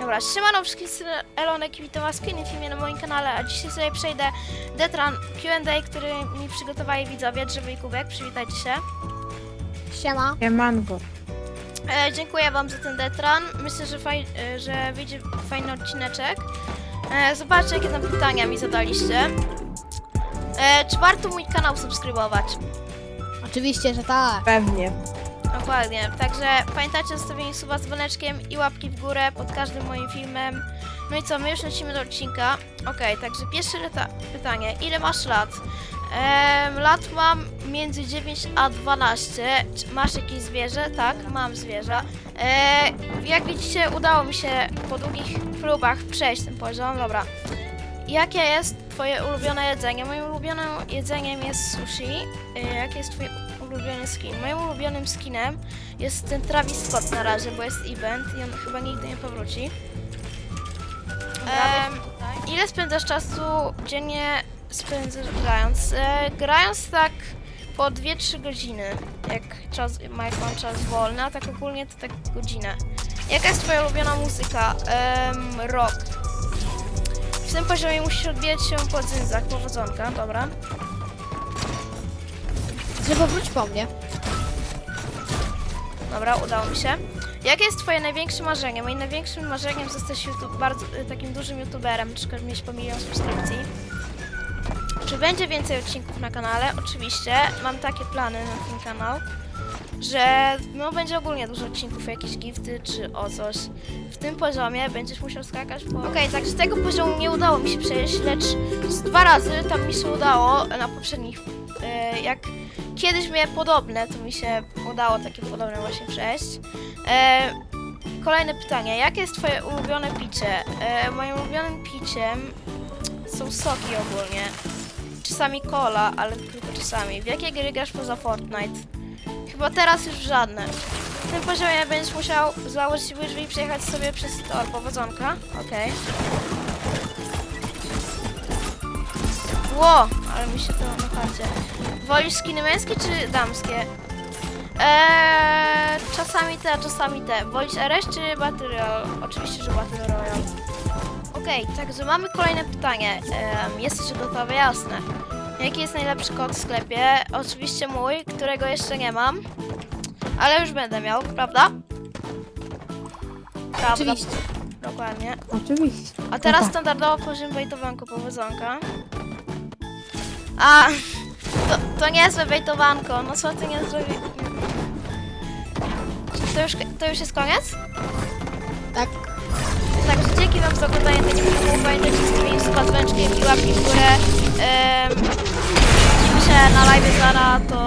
Dobra, siemano wszystkim z Elonek i witam was w kolejnym filmie na moim kanale, a dzisiaj sobie przejdę Detran Q&A, który mi przygotowali widzowie, Drzewo i Kubek, przywitajcie się. Siema. Mango. E, dziękuję wam za ten Detran, myślę, że, faj, e, że wyjdzie fajny odcineczek. E, zobaczcie, jakie tam pytania mi zadaliście. E, czy warto mój kanał subskrybować? Oczywiście, że tak. Pewnie. Dokładnie, także pamiętajcie o zostawieniu suba z dzwoneczkiem i łapki w górę pod każdym moim filmem. No i co, my już lecimy do odcinka. Okej, także pierwsze pytanie, ile masz lat? Em, lat mam między 9 a 12. Czy Masz jakieś zwierzę? Tak, mam zwierzę. Jak widzicie, udało mi się po długich próbach przejść ten poziom. Dobra. Jakie jest twoje ulubione jedzenie? Moim ulubionym jedzeniem jest sushi. E, jakie jest twoje ulubiony skin? Moim ulubionym skinem jest ten Travis Scott na razie, bo jest event i on chyba nigdy nie powróci. Em, ile spędzasz czasu dziennie spędzasz grając? E, grając tak po 2-3 godziny, jak czas, ma jak mam czas wolny, a tak ogólnie to tak godzinę. Jaka jest twoja ulubiona muzyka? Em, rock. W tym poziomie musisz odbijać się po dzyndzach, powodzonka, dobra. Żeby wróć po mnie. Dobra, udało mi się. Jakie jest twoje największe marzenie? Moim największym marzeniem zostać YouTube, bardzo, y, takim dużym youtuberem, przykład mieć po milion subskrypcji. Czy będzie więcej odcinków na kanale? Oczywiście, mam takie plany na ten kanał, że no będzie ogólnie dużo odcinków, jakieś gifty czy o coś. W tym poziomie będziesz musiał skakać po... Okej, także tego poziomu nie udało mi się przejść, lecz dwa razy tam mi się udało na poprzednich, e, jak kiedyś miałem podobne, to mi się udało takie podobne właśnie przejść. E, kolejne pytanie. Jakie jest twoje ulubione picie? E, moim ulubionym piciem są soki ogólnie. Czasami cola, ale tylko czasami. W jakie gry grasz poza Fortnite? Chyba teraz już żadne. W tym poziomie będziesz musiał założyć łyżwy i przejechać sobie przez tor. Powodzonka. Okej. Ło, ale mi się to napadzie. Wolisz skiny męskie czy damskie? Eee, czasami te, a czasami te. Wolisz RS czy Battle Royale? Oczywiście, że Battle Royale. Okej, także mamy kolejne pytanie. Ehm, jesteś gotowy? Jasne. Jaki jest najlepszy kod w sklepie? Oczywiście mój, którego jeszcze nie mam. Ale już będę miał, prawda? Prawda. Oczywiście. Dokładnie. Oczywiście. A teraz tak. standardowo poziom wejtowanko powodzonka. A, to, to niezłe wejtowanko, no co ty nie zrobi... To już, to już jest koniec? Tak. Także dzięki wam za oglądanie tego filmu, pamiętajcie z tymi suba dzwoneczkiem i łapki w górę. Widzimy się na live zara, to